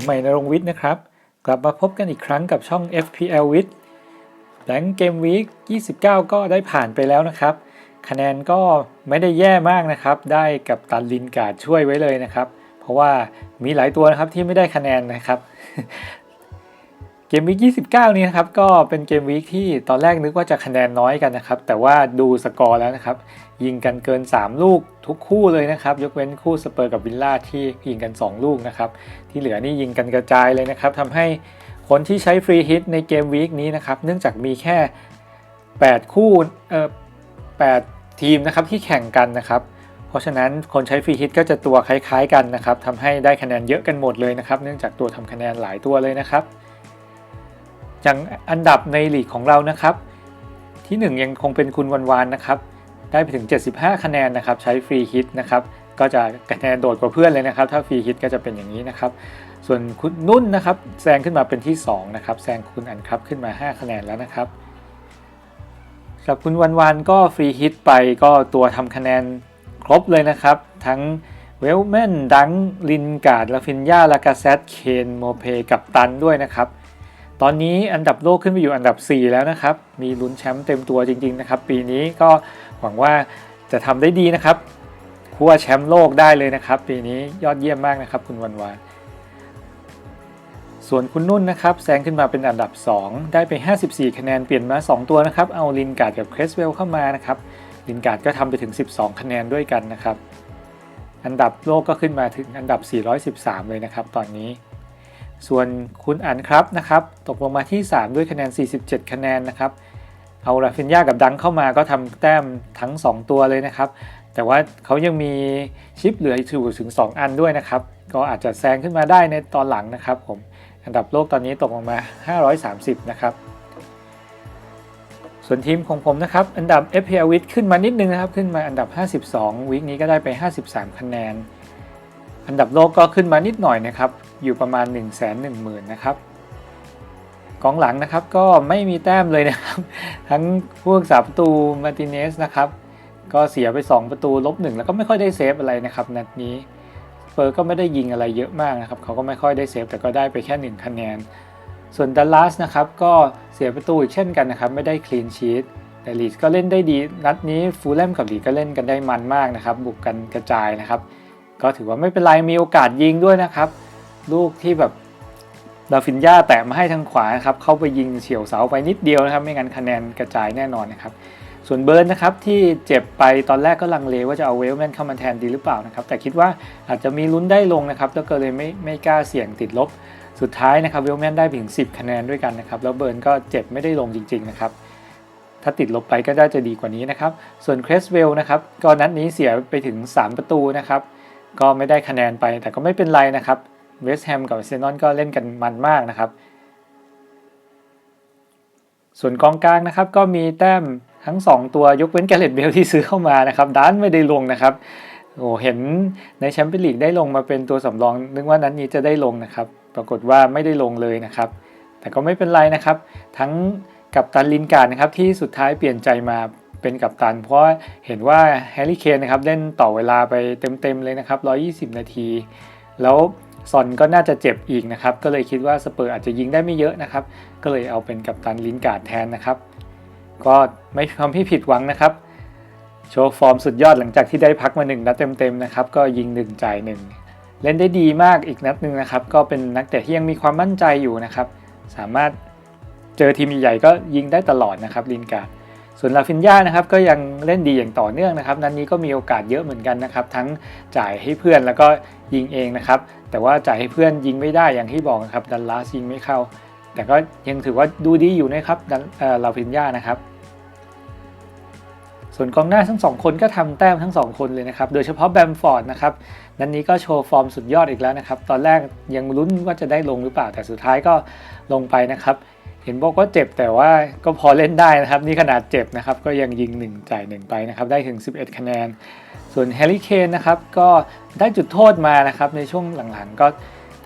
ผมใหม่นรงวิทย์นะครับ กลับมาพบกันอีกครั้งกับช่อง FPL วิทย์แบงเกมวีค29 ก็ได้ผ่านไปแล้วนะครับ คะแนนก็ไม่ได้แย่มากนะครับ ได้กับตันลินการ์ดช่วยไว้เลยนะครับ เพราะว่ามีหลายตัวนะครับที่ไม่ได้คะแนนนะครับ เกมวีค29 นี้นะครับก็เป็นเกมวีคที่ตอนแรกนึกว่าจะคะแนนน้อยกันนะครับ แต่ว่าดูสกอร์แล้วนะครับ ยิงกันเกิน 3 ลูกทุกคู่เลยนะครับ ยกเว้นคู่สเปอร์กับวิลล่าที่ยิงกัน 2 ลูกนะครับ ที่เหลือนี่ยิงกันกระจายเลยนะครับทำให้คนที่ใช้ฟรีฮิตในเกมวีคนี้นะครับ เนื่องจากมีแค่ 8 คู่เอ่อ8ทีมนะครับที่แข่งกันนะครับเพราะฉะนั้นคนใช้ฟรีฮิตก็จะตัวคล้ายๆกันนะครับทำให้ได้คะแนนเยอะกันหมดเลยนะครับ เนื่องจากตัวทำคะแนนหลายตัวเลยนะครับ อย่างอันดับในลีกของเรานะครับ ที่ 1 ยังคงเป็นคุณวันวานนะครับ ได้ไปถึง 75 คะแนนนะครับ ใช้ฟรีฮิตนะครับก็จะคะแนนโดดกว่าเพื่อนเลยนะครับ ถ้าฟรีฮิตก็จะเป็นอย่างนี้นะครับ ส่วนคุณนุ่นนะครับแซงขึ้นมาเป็นที่2นะครับแซงคุณอันครับขึ้นมา 5 คะแนนแล้วนะครับสำหรับคุณวันวานก็ฟรีฮิตไปก็ตัวทำคะแนนครบเลยนะครับ ทั้งเวลแมนดังลินการ์ดลาฟินยาลากาเซตเคนโมเพกับตันด้วยนะครับ ตอนนี้อันดับโลกขึ้นไปอยู่อันดับ 4 แล้วนะครับ มีลุ้นแชมป์เต็มตัวจริง ๆ นะครับ ปีนี้ก็หวังว่าจะทำได้ดีนะครับคัวแชมป์โลกได้เลยนะครับ ปีนี้ยอดเยี่ยมมากนะครับ คุณวันวาน ส่วนคุณนุ่นนะครับแซงขึ้นมาเป็นอันดับ 2 ได้ไป 54 คะแนนเปลี่ยนมา 2 ตัวนะครับ เอาลินการ์ดกับเครสเวลเข้ามานะครับลินการ์ดก็ทำไปถึง 12 คะแนนด้วยกันนะครับ อันดับโลกก็ขึ้นมาถึงอันดับ 413 เลยนะครับ ตอนนี้ ส่วนคุณอันครับนะครับตกลงมาที่ 3 ด้วยคะแนน 47 คะแนนนะครับเอาราฟินยากับดังเข้ามาก็ทำแต้มทั้ง 2 ตัวเลยนะครับ แต่ว่าเขายังมีชิปเหลืออยู่ถึง 2 อันด้วยนะครับ ก็อาจจะแซงขึ้นมาได้ในตอนหลังนะครับผมอันดับโลกตอนนี้ตกลงมา 530 นะครับ ส่วนทีมของผมนะครับ อันดับ FPL w i t ขึ้นมานิดนึงนะครับ ขึ้นมาอันดับ 52 วิกนี้ก็ได้ไป 53 คะแนน อันดับโลกก็ขึ้นมานิดหน่อยนะครับ อยู่ประมาณ 1 1 0 0 0 0นะครับกองหลังนะครับก็ไม่มีแต้มเลยนะครับ ทั้งพวกสาประตูมาติเนสนะครับ ก็เสียไป 2 ประตูลบหนึ่งแล้วก็ไม่ค่อยได้เซฟอะไรนะครับนัดนี้เฟอร์ก็ไม่ได้ยิงอะไรเยอะมากนะครับเขาก็ไม่ค่อยได้เซฟแต่ก็ได้ไปแค่ 1 คะแนน ส่วนดัลลัสนะครับก็เสียประตูอีกเช่นกันนะครับ ไม่ได้คลีนชีตแต่ลีดก็เล่นได้ดี นัดนี้ฟูลแลมกับลีดก็เล่นกันได้มันมากนะครับ บุกกันกระจายนะครับ ก็ถือว่าไม่เป็นไรมีโอกาสยิงด้วยนะครับ ลูกที่แบบดาฟินยาแตะมาให้ทางขวานะครับเข้าไปยิงเฉียวเสาไปนิดเดียวนะครับ ไม่งั้นคะแนนกระจายแน่นอนนะครับ ส่วนเบิร์นนะครับที่เจ็บไปตอนแรกก็ลังเลว่าจะเอาเวลแมนเข้ามาแทนดีหรือเปล่านะครับ แต่คิดว่าอาจจะมีลุ้นได้ลงนะครับแล้วก็เลยไม่ไม่กล้าเสี่ยงติดลบ สุดท้ายนะครับเวลแมนได้เพียง 10 คะแนนด้วยกันนะครับแล้วเบิร์นก็เจ็บไม่ได้ลงจริง ๆนะครับถ้าติดลบไปก็ได้จะดีกว่านี้นะครับ ส่วนเครสเวลนะครับก็นัดนี้เสียไปถึง 3 ประตูนะครับ ก็ไม่ได้คะแนนไป แต่ก็ไม่เป็นไรนะครับเวสต์แฮมกับเซนอลก็เล่นกันมันมากนะครับ ส่วนกองกลางนะครับก็มีแต้มทั้ง 2 ตัวยกเว้นแกเลตเบลที่ซื้อเข้ามานะครับดันไม่ได้ลงนะครับโอ้เห็นในแชมเปี้ยนลีกได้ลงมาเป็นตัวสำรอง นึกว่านั้นนี้จะได้ลงนะครับ ปรากฏว่าไม่ได้ลงเลยนะครับ แต่ก็ไม่เป็นไรนะครับ ทั้งกับตันลินการ์นะครับที่สุดท้ายเปลี่ยนใจมา เป็นกัปตัน เพราะเห็นว่าแฮร์รี่เคนนะครับเล่นต่อเวลาไปเต็มๆเลยนะครับ 120 นาที แล้วซอนก็น่าจะเจ็บอีกนะครับ ก็เลยคิดว่าสเปอร์อาจจะยิงได้ไม่เยอะนะครับ ก็เลยเอาเป็นกัปตันลินการ์ดแทนนะครับ ก็ไม่ทำให้ผิดหวังนะครับ โชว์ฟอร์มสุดยอดหลังจากที่ได้พักมา1นัดเต็มๆนะครับ ก็ยิง1จ่าย1เล่นได้ดีมากอีกนัดหนึ่งนะครับ ก็เป็นนักเตะที่ยังมีความมั่นใจอยู่นะครับ สามารถเจอทีมใหญ่ก็ยิงได้ตลอดนะครับลินการ์ด ส่วนลาฟินยานะครับก็ยังเล่นดีอย่างต่อเนื่องนะครับ นัดนนี้ก็มีโอกาสเยอะเหมือนกันนะครับ ทั้งจ่ายให้เพื่อนแล้วก็ยิงเองนะครับ แต่ว่าจ่ายให้เพื่อนยิงไม่ได้อย่างที่บอกนะครับดันลาสยิงไม่เข้า แต่ก็ยังถือว่าดูดีอยู่นะครับดันลาฟินยานะครับ ส่วนกองหน้าทั้งสองคนก็ทำแต้มทั้งสองคนเลยนะครับ โดยเฉพาะแบมฟอร์ดนะครับนันนี้ก็โชว์ฟอร์มสุดยอดอีกแล้วนะครับ ตอนแรกยังลุ้นว่าจะได้ลงหรือเปล่าแต่สุดท้ายก็ลงไปนะครับ ห็นบอกว่าเจ็บแต่ว่าก็พอเล่นได้นะครับ นี่ขนาดเจ็บนะครับ ก็ยังยิง 1 จ่าย 1 ไปนะครับ ได้ถึง 11 คะแนน ส่วนแฮร์รี่เคนนะครับ ก็ได้จุดโทษมานะครับ ในช่วงหลังๆ ก็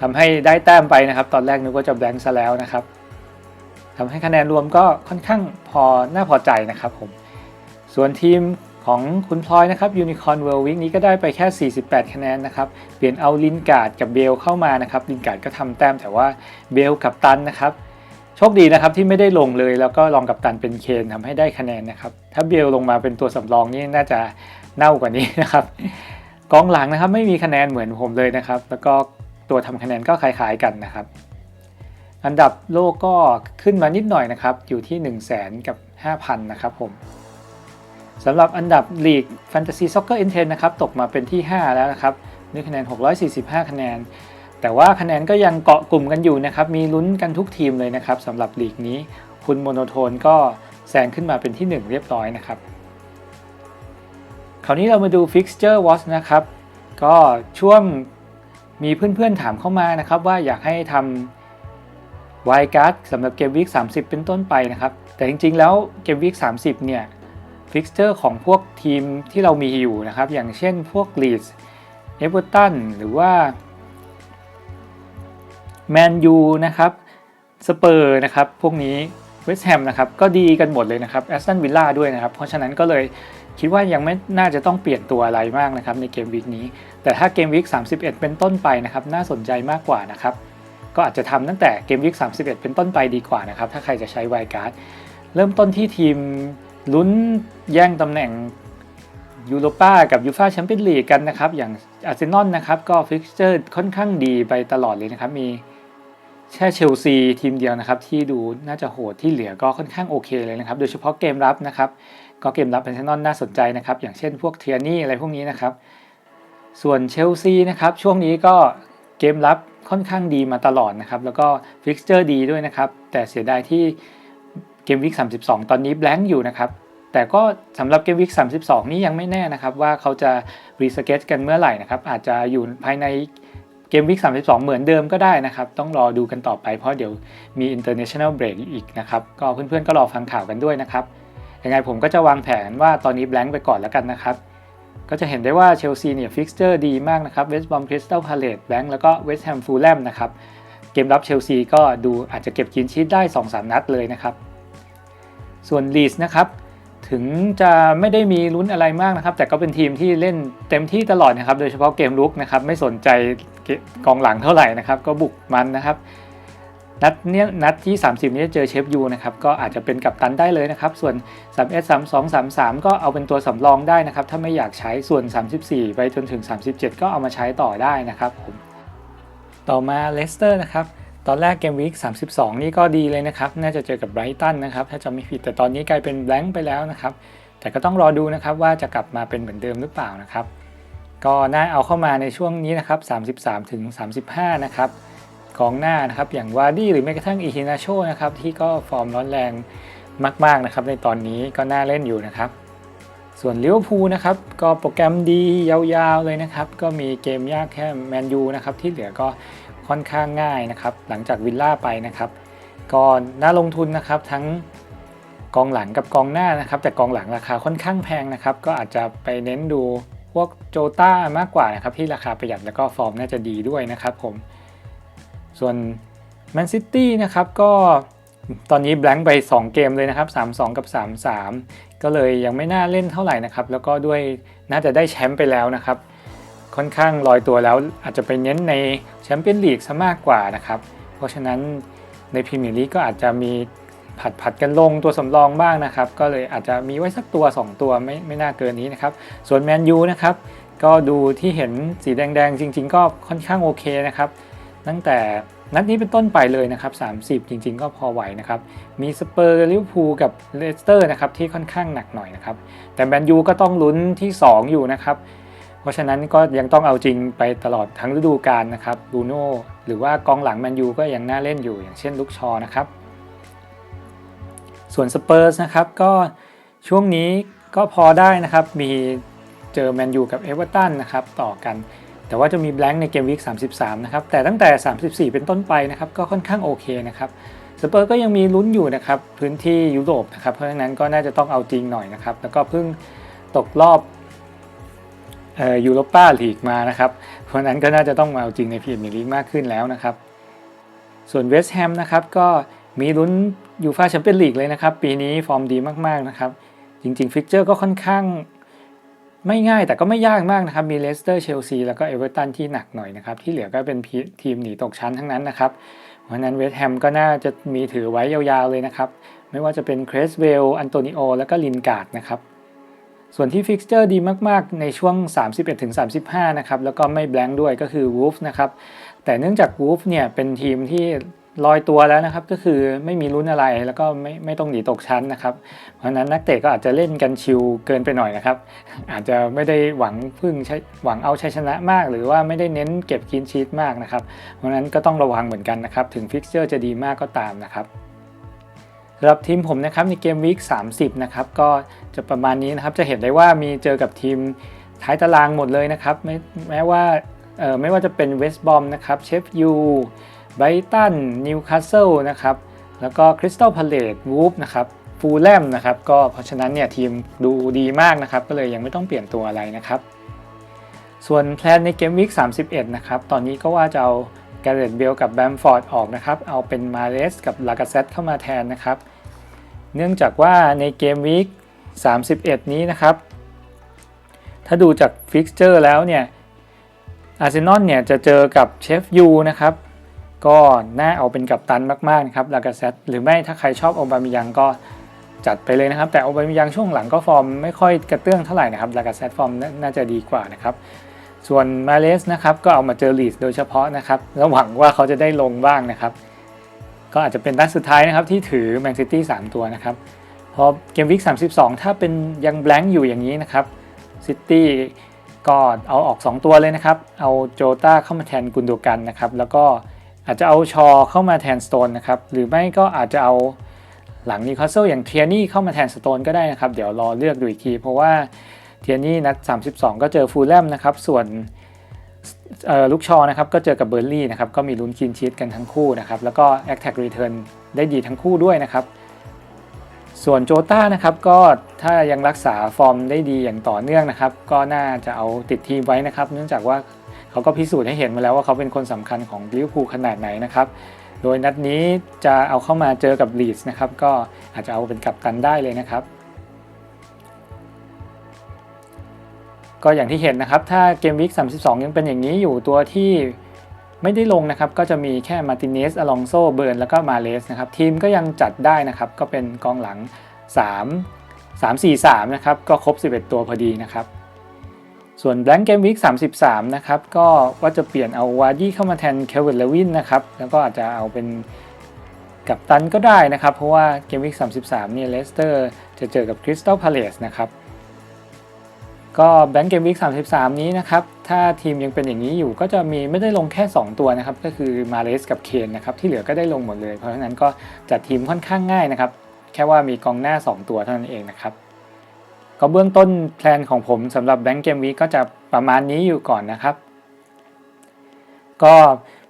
ทำให้ได้แต้มไปนะครับ ตอนแรกนึกว่าจะแบงค์ซะแล้วนะครับทำให้คะแนนรวมก็ค่อนข้างพอน่าพอใจนะครับผม ส่วนทีมของคุณพลอยนะครับยูนิคอนเวิลด์วิกนี้ก็ได้ไปแค่ 48 คะแนนนะครับ เปลี่ยนเอาลินการ์ดกับเบลเข้ามานะครับลินการ์ดก็ทำแต้มแต่ว่าเบลกับตันนะครับ โชคดีนะครับที่ไม่ได้ลงเลยแล้วก็ลองกับตันเป็นเคนทำให้ได้คะแนนนะครับ ถ้าเบลลงมาเป็นตัวสำรองนี่น่าจะเน่ากว่านี้นะครับกองหลังนะครับไม่มีคะแนนเหมือนผมเลยนะครับ แล้วก็ตัวทำคะแนนก็คล้ายๆกันนะครับ อันดับโลกก็ขึ้นมานิดหน่อยนะครับ อยู่ที่ 1 0 0 0 0แกับ 5,000 นะครับผมสำหรับอันดับลีก Fantasy Soccer i n t e n นะครับตกมาเป็นที่ 5 แล้วนะครับด้วยคะแนน 645 คะแนน แต่ว่าคะแนนก็ยังเกาะกลุ่มกันอยู่นะครับ มีลุ้นกันทุกทีมเลยนะครับสำหรับลีกนี้ คุณโมโนโทนก็แซงขึ้นมาเป็นที่ 1 เรียบร้อยนะครับ คราวนี้เรามาดู Fixture Watch นะครับ ก็ช่วงมีเพื่อนๆถามเข้ามานะครับ ว่าอยากให้ทำ y g u a r d สำหรับเกมวีค30 เป็นต้นไปนะครับ แต่จริงๆ แล้วเกมวีค30 เนี่ยฟิกเจอร์ของพวกทีมที่เรามีอยู่นะครับ อย่างเช่นพวก Leeds Everton หรือว่า Man U นะครับสเปอร์นะครับพวกนี้เวสต์แฮมนะครับก็ดีกันหมดเลยนะครับแอสตันวิลล่าด้วยนะครับ เพราะฉะนั้นก็เลยคิดว่ายังไม่น่าจะต้องเปลี่ยนตัวอะไรมากนะครับในเกมวีคนี้ แต่ถ้าเกมวีค31 เป็นต้นไปนะครับน่าสนใจมากกว่านะครับก็อาจจะทำตั้งแต่เกมวีค31 เป็นต้นไปดีกว่านะครับถ้าใครจะใช้ไวการ์ดเริ่มต้นที่ทีมลุ้นแย่งตำแหน่งยูโรป้ากับยูฟาแชมเปี้ยนลีกกันนะครับ อย่างอาร์เซนอลนะครับก็ฟิกเจอร์ค่อนข้างดีไปตลอดเลยนะครับ มี แค่เชลซีทีมเดียวนะครับที่ดูน่าจะโหดที่เหลือก็ค่อนข้างโอเคเลยนะครับ โดยเฉพาะเกมรับนะครับ ก็เกมรับอาร์เซนอลน่าสนใจนะครับ อย่างเช่นพวกเทียนี่อะไรพวกนี้นะครับ ส่วนเชลซีนะครับช่วงนี้ก็เกมรับค่อนข้างดีมาตลอดนะครับ แล้วก็ฟิกเจอร์ดีด้วยนะครับ แต่เสียดายที่เกมวิก32 ตอนนี้แบงค์อยู่นะครับ แต่ก็สำหรับเกมวิก32 นี้ยังไม่แน่นะครับ ว่าเขาจะรีสเก็ตกันเมื่อไหร่นะครับ อาจจะอยู่ภายใน กมวิก32 เหมือนเดิมก็ได้นะครับ ต้องรอดูกันต่อไปเพราะเดี๋ยวมี international break อีกนะครับ ก็เพื่อนๆก็รอฟังข่าวกันด้วยนะครับ ยังไงผมก็จะวางแผนว่าตอนนี้แบงค์ไปก่อนแล้วกันนะครับ ก็จะเห็นได้ว่าเชลซีเนี่ยฟิกเจอร์ดีมากนะครับเวสต์บอมคริสตัลพาเลตแบงค์แล้วก็เวสต์แฮมฟูลแลมนะครับ เกมรับเชลซีก็ดูอาจจะเก็บกินชีตได้ 2-3 นัดเลยนะครับ ส่วนลีสนะครับถึงจะไม่ได้มีลุ้นอะไรมากนะครับ แต่ก็เป็นทีมที่เล่นเต็มที่ตลอดนะครับ โดยเฉพาะเกมลุกนะครับ ไม่สนใจ กองหลังเท่าไหร่นะครับ ก็บุกมันนะครับ นัดเนี้ยนัดที่ 30 นี้เจอเชฟยูนะครับ ก็อาจจะเป็นกัปตันได้เลยนะครับ ส่วน 3S 32 33 ก็เอาเป็นตัวสำรองได้นะครับ ถ้าไม่อยากใช้ส่วน 34 ไปจนถึง 37 ก็เอามาใช้ต่อได้นะครับผมต่อมาเลสเตอร์นะครับตอนแรกเกมวีค32 นี่ก็ดีเลยนะครับ น่าจะเจอกับไบรตันนะครับ ถ้าจำไม่ผิดแต่ตอนนี้กลายเป็นแบงค์ไปแล้วนะครับ แต่ก็ต้องรอดูนะครับว่าจะกลับมาเป็นเหมือนเดิมหรือเปล่านะครับ ก็น่าเอาเข้ามาในช่วงนี้นะครับ33ถึง35 นะครับกองหน้านะครับอย่างวาร์ดี้หรือแม้กระทั่งอิฮินาโชนะครับที่ก็ฟอร์มร้อนแรงมาก ๆนะครับ ในตอนนี้ก็น่าเล่นอยู่นะครับ ส่วนลิเวอร์พูลนะครับก็โปรแกรมดียาวๆเลยนะครับ ก็มีเกมยากแค่แมนยูนะครับที่เหลือก็ค่อนข้างง่ายนะครับ หลังจากวิลล่าไปนะครับก็น่าลงทุนนะครับทั้งกองหลังกับกองหน้านะครับ แต่กองหลังราคาค่อนข้างแพงนะครับ ก็อาจจะไปเน้นดู พวกโจต้ามากกว่านะครับที่ราคาประหยัดแล้วก็ฟอร์มน่าจะดีด้วยนะครับผม ส่วนแมนซิตี้นะครับก็ตอนนี้แบงค์ไป 2 เกมเลยนะครับ 3-2 กับ 3-3 ก็เลยยังไม่น่าเล่นเท่าไหร่นะครับ แล้วก็ด้วยน่าจะได้แชมป์ไปแล้วนะครับ ค่อนข้างลอยตัวแล้วอาจจะไปเน้นในแชมเปี้ยนลีกซะมากกว่านะครับ เพราะฉะนั้นในพรีเมียร์ลีกก็อาจจะมี ผัดผัดกันลงตัวสำรองบ้างนะครับ ก็เลยอาจจะมีไว้สักตัว 2 ตัวไม่ไม่น่าเกินนี้นะครับ ส่วนแมนยูนะครับก็ดูที่เห็นสีแดงๆ จริง ๆ ก็ค่อนข้างโอเคนะครับ ตั้งแต่นัดนี้เป็นต้นไปเลยนะครับ 30 จริง ๆ ก็พอไหวนะครับ มีสเปอร์ลิเวอร์พูลกับเลสเตอร์นะครับที่ค่อนข้างหนักหน่อยนะครับ แต่แมนยูก็ต้องลุ้นที่ 2 อยู่นะครับเพราะฉะนั้นก็ยังต้องเอาจริงไปตลอดทั้งฤดูกาลนะครับบูโน่หรือว่ากองหลังแมนยูก็ยังน่าเล่นอยู่อย่างเช่นลุกชอนะครับ ส่วนสเปอร์สนะครับก็ช่วงนี้ก็พอได้นะครับ มีเจอแมนยูกับเอเวอร์ตันนะครับต่อกัน แต่ว่าจะมีแบงค์ในเกมวีค33 นะครับ แต่ตั้งแต่ 34 เป็นต้นไปนะครับ ก็ค่อนข้างโอเคนะครับสเปอร์ก็ยังมีลุ้นอยู่นะครับ พื้นที่ยุโรปนะครับ เพราะฉะนั้นก็น่าจะต้องเอาจริงหน่อยนะครับ แล้วก็เพิ่งตกรอบเอ่อยูโรป้าลีกมานะครับ เพราะฉะนั้นก็น่าจะต้องมาเอาจริงในพรีเมียร์ลีกมากขึ้นแล้วนะครับ ส่วนเวสต์แฮมนะครับก็ มีลุ้นยูฟาแชมเปี้ยนลีกเลยนะครับ ปีนี้ฟอร์มดีมากๆนะครับ จริง ๆ ฟิกเจอร์ก็ค่อนข้างไม่ง่ายแต่ก็ไม่ยากมากนะครับ มีเลสเตอร์เชลซีแล้วก็เอเวอร์ตันที่หนักหน่อยนะครับ ที่เหลือก็เป็นทีมหนีตกชั้นทั้งนั้นนะครับ เพราะนั้นเวสต์แฮมก็น่าจะมีถือไว้ยาวๆเลยนะครับ ไม่ว่าจะเป็นครสเวลอันโตนิโอแล้วก็ลินการ์ดนะครับ ส่วนที่ฟิกเจอร์ดีมากๆ ในช่วง 31-35 นะครับ แล้วก็ไม่แบงค์ด้วยก็คือวูฟนะครับแต่เนื่องจากวูฟเนี่ยเป็นทีมที่ ลอยตัวแล้วนะครับก็คือไม่มีลุ้นอะไรแล้วก็ไม่ไม่ต้องหนีตกชั้นนะครับเพราะนั้นนักเตะก็อาจจะเล่นกันชิลเกินไปหน่อยนะครับ อาจจะไม่ได้หวังพึ่งหวังเอาชัยชนะมาก หรือว่าไม่ได้เน้นเก็บกินชีตมากนะครับ เพราะนั้นก็ต้องระวังเหมือนกันนะครับถึงฟิกเจอร์จะดีมากก็ตามนะครับสำหรับทีมผมนะครับในเกมวีค30นะครับก็จะประมาณนี้นะครับจะเห็นได้ว่ามีเจอกับทีมท้ายตารางหมดเลยนะครับแม้ว่าเออไม่ว่าจะเป็นเวสต์บอมนะครับเชฟยู ไบตันนิวคาสเซิลนะครับแล้วก็คริสตัลพาเลตวูฟนะครับฟูลแลมนะครับก็เพราะฉะนั้นเนี่ยทีมดูดีมากนะครับ ก็เลยยังไม่ต้องเปลี่ยนตัวอะไรนะครับ ส่วนแพลนในเกมวิก31 นะครับ ตอนนี้ก็ว่าจะเอาแกเรตเบลกับแบมฟอร์ดออกนะครับ เอาเป็นมาเลสกับลากาเซตเข้ามาแทนนะครับ เนื่องจากว่าในเกมวิก31 นี้นะครับ ถ้าดูจากฟิกเจอร์แล้วเนี่ยอาร์เซนอลเนี่ยจะเจอกับเชฟยูนะครับ ก็น่าเอาเป็นกัปตันมากๆนะครับลากาเซตหรือไม่ถ้าใครชอบโอบามิยังก็จัดไปเลยนะครับ แต่โอบามิยังช่วงหลังก็ฟอร์มไม่ค่อยกระเตื้องเท่าไหร่นะครับลากาเซตฟอร์มน่าจะดีกว่านะครับส่วนมาเลสนะครับก็เอามาเจอลีดโดยเฉพาะนะครับแล้วหวังว่าเขาจะได้ลงบ้างนะครับ ก็อาจจะเป็นนัดสุดท้ายนะครับที่ถือแมนซิตี้3ตัวนะครับพอเกมวิก32 ถ้าเป็นยังแบงค์อยู่อย่างนี้นะครับซิตี้ก็เอาออก 2 ตัวเลยนะครับ เอาโจต้าเข้ามาแทนกุนโดกันนะครับ แล้วก็ อาจจะเอาชอเข้ามาแทนสโตนนะครับ หรือไม่ก็อาจจะเอาหลังนิวคาสเซิลอย่างเทียนี่เข้ามาแทนสโตนก็ได้นะครับ เดี๋ยวรอเลือกดูอีกที เพราะว่าเทียนี่นัด 32 ก็เจอฟูลแลมนะครับ ส่วนลูกชอนะครับก็เจอกับเบอร์ลี่นะครับ ก็มีลุ้นคินชีตกันทั้งคู่นะครับ แล้วก็แอคแท็กรีเทิร์นได้ดีทั้งคู่ด้วยนะครับ ส่วนโจต้านะครับก็ถ้ายังรักษาฟอร์มได้ดีอย่างต่อเนื่องนะครับ ก็น่าจะเอาติดทีมไว้นะครับ เนื่องจากว่า เขาก็พิสูจน์ให้เห็นมาแล้วว่าเขาเป็นคนสำคัญของลิเวอร์พูลขนาดไหนนะครับ โดยนัดนี้จะเอาเข้ามาเจอกับลีดส์นะครับ ก็อาจจะเอาเป็นกัปตันได้เลยนะครับ ก็อย่างที่เห็นนะครับ ถ้าเกมวิก32 ยังเป็นอย่างนี้อยู่ตัวที่ไม่ได้ลงนะครับ ก็จะมีแค่มาติเนสอลองโซเบิร์นแล้วก็มาเลสนะครับ ทีมก็ยังจัดได้นะครับ ก็เป็นกองหลัง 3 3 4 3 นะครับ ก็ครบ 11 ตัวพอดีนะครับ ส่วน Blank Game Week 33 นะครับ ก็ว่าจะเปลี่ยนเอาวาร์ดี้เข้ามาแทนเควินเลวินนะครับ แล้วก็อาจจะเอาเป็นกับตันก็ได้นะครับ เพราะว่าเกมวิก33 เนี่ยเลสเตอร์จะเจอกับคริสตัลพาเลสนะครับ ก็แบงก์เกมวิก33 นี้นะครับ ถ้าทีมยังเป็นอย่างนี้อยู่ก็จะมีไม่ได้ลงแค่ 2 ตัวนะครับ ก็คือมาเลสกับเคนนะครับ ที่เหลือก็ได้ลงหมดเลย เพราะฉะนั้นก็จัดทีมค่อนข้างง่ายนะครับ แค่ว่ามีกองหน้า 2 ตัวเท่านั้นเองนะครับ ก็เบื้องต้นแพลนของผมสำหรับแบงก์เกมวีก็จะประมาณนี้อยู่ก่อนนะครับ ก็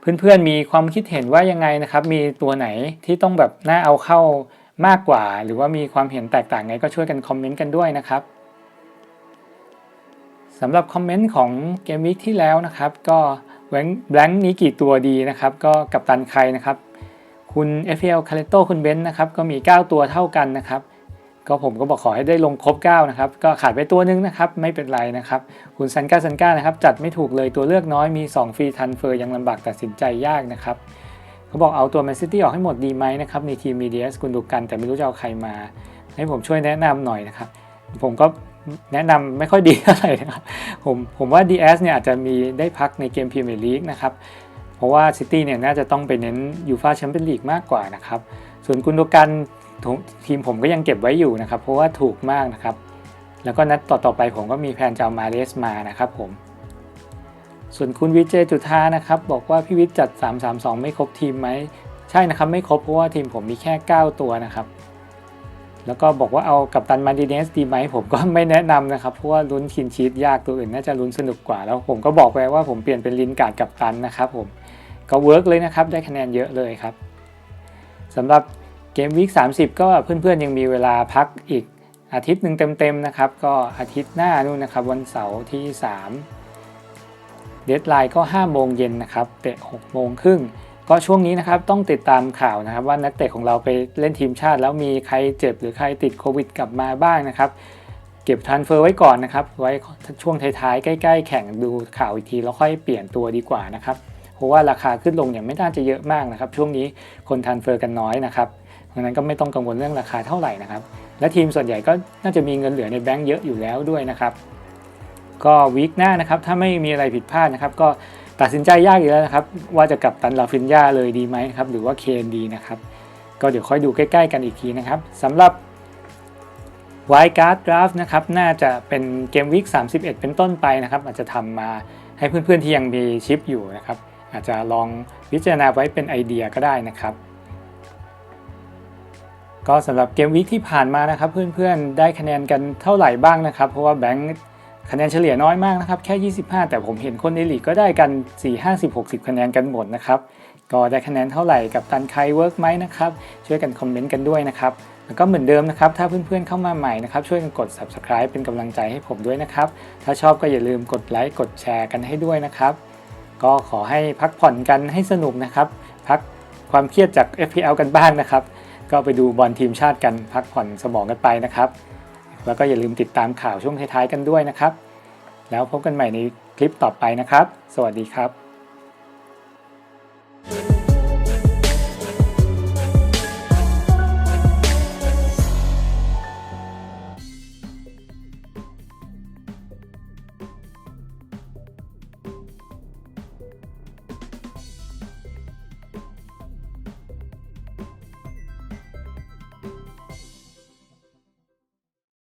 เพื่อนๆมีความคิดเห็นว่ายังไงนะครับ มีตัวไหนที่ต้องแบบน่าเอาเข้ามากกว่า หรือว่ามีความเห็นแตกต่างไงก็ช่วยกันคอมเมนต์กันด้วยนะครับสำหรับคอมเมนต์ของเกมวิกที่แล้วนะครับ ก็แบงค์นี้กี่ตัวดีนะครับ ก็กับตันใครนะครับ คุณ FPL คาเลโตคุณเบนซ์นะครับ ก็มี 9 ตัวเท่ากันนะครับ ก็ผมก็บอกขอให้ได้ลงครบ9นะครับก็ขาดไปตัวนึงนะครับไม่เป็นไรนะครับคุณซันก้าซันก้านะครับจัดไม่ถูกเลยตัวเลือกน้อยมี 2 ฟรีทันเฟอร์ยังลำบากตัดสินใจยากนะครับเขาบอกเอาตัวแมนซิตี้ออกให้หมดดีไหมนะครับในทีมมีเดียสคุณดูกันแต่ไม่รู้จะเอาใครมา ให้ผมช่วยแนะนำหน่อยนะครับผมก็แนะนำไม่ค่อยดีเท่าไหร่นะครับผมผมว่า DS เนี่ยอาจจะมีได้พักในเกมพรีเมียร์ลีกนะครับเพราะว่าซิตี้เนี่ยน่าจะต้องไปเน้นยูฟาแชมเปี้ยนลีกมากกว่านะครับส่วนกุนโดกัน ทีมผมก็ยังเก็บไว้อยู่นะครับ เพราะว่าถูกมากนะครับ แล้วก็นัดต่อๆไปผมก็มีแผนจะเอามาเลสมานะครับผม ส่วนคุณวิเจจุธานะครับ บอกว่าพี่วิทย์จัด 3-3-2 ไม่ครบทีมไหมใช่นะครับไม่ครบเพราะว่าทีมผมมีแค่ 9 ตัวนะครับแล้วก็บอกว่าเอากับตันมาดิเนสดีไหมผมก็ไม่แนะนำนะครับ เพราะว่าลุ้นคินชีตยากตัวอื่นน่าจะลุ้นสนุกกว่า แล้วผมก็บอกไปว่าผมเปลี่ยนเป็นลินการ์ดกับตันนะครับผมก็เวิร์กเลยนะครับได้คะแนนเยอะเลยครับสำหรับ เกมวีค30ก็เพื่อนๆยังมีเวลาพักอีกอาทิตย์หนึ่งเต็มๆนะครับ ก็อาทิตย์หน้านู่นนะครับวันเสาร์ที่ 3 เดทไลน์ก็ 5 โมงเย็นนะครับเตะ6โมงครึ่งก็ช่วงนี้นะครับต้องติดตามข่าวนะครับ ว่านักเตะของเราไปเล่นทีมชาติ แล้วมีใครเจ็บหรือใครติดโควิดกลับมาบ้างนะครับ เก็บทรานเฟอร์ไว้ก่อนนะครับ ไว้ช่วงท้ายๆ ใกล้ๆ แข่งดูข่าวอีกทีแล้วค่อยเปลี่ยนตัวดีกว่านะครับ เพราะว่าราคาขึ้นลงอย่างไม่น่าจะเยอะมากนะครับ ช่วงนี้คนทรานเฟอร์กันน้อยนะครับ ดังนั้นก็ไม่ต้องกังวลเรื่องราคาเท่าไหร่นะครับ และทีมส่วนใหญ่ก็น่าจะมีเงินเหลือในแบงก์เยอะอยู่แล้วด้วยนะครับ ก็วีคหน้านะครับถ้าไม่มีอะไรผิดพลาดนะครับ ก็ตัดสินใจยากอีกแล้วนะครับ ว่าจะกลับตันลาฟินยาเลยดีไหมครับหรือว่าเคนดีนะครับ ก็เดี๋ยวค่อยดูใกล้ ๆ กันอีกทีนะครับสำหรับ w i การ์ดดราฟนะครับน่าจะเป็นเกมวีค31 เป็นต้นไปนะครับ อาจจะทำมาให้เพื่อนๆที่ยังมีชิปอยู่นะครับ อาจจะลองพิจารณาไว้เป็นไอเดียก็ได้นะครับ ก็สำหรับเกมวีคที่ผ่านมานะครับ เพื่อนๆได้คะแนนกันเท่าไหร่บ้างนะครับ เพราะว่าแบงค์คะแนนเฉลี่ยน้อยมากนะครับ แค่ 25 แต่ผมเห็นคนในลีกก็ได้กัน 4 50 60 คะแนนกันหมดนะครับ ก็ได้คะแนนเท่าไหร่กับตันไคเวิร์กไหมนะครับ ช่วยกันคอมเมนต์กันด้วยนะครับ แล้วก็เหมือนเดิมนะครับ ถ้าเพื่อนๆเข้ามาใหม่นะครับ ช่วยกันกด subscribe เป็นกำลังใจให้ผมด้วยนะครับ ถ้าชอบก็อย่าลืมกดไลค์กดแชร์กันให้ด้วยนะครับ ก็ขอให้พักผ่อนกันให้สนุกนะครับ พักความเครียดจาก FPL กันบ้างนะครับ ก็ไปดูบอลทีมชาติกันพักผ่อนสมองกันไปนะครับ แล้วก็อย่าลืมติดตามข่าวช่วงท้ายๆกันด้วยนะครับ แล้วพบกันใหม่ในคลิปต่อไปนะครับ สวัสดีครับ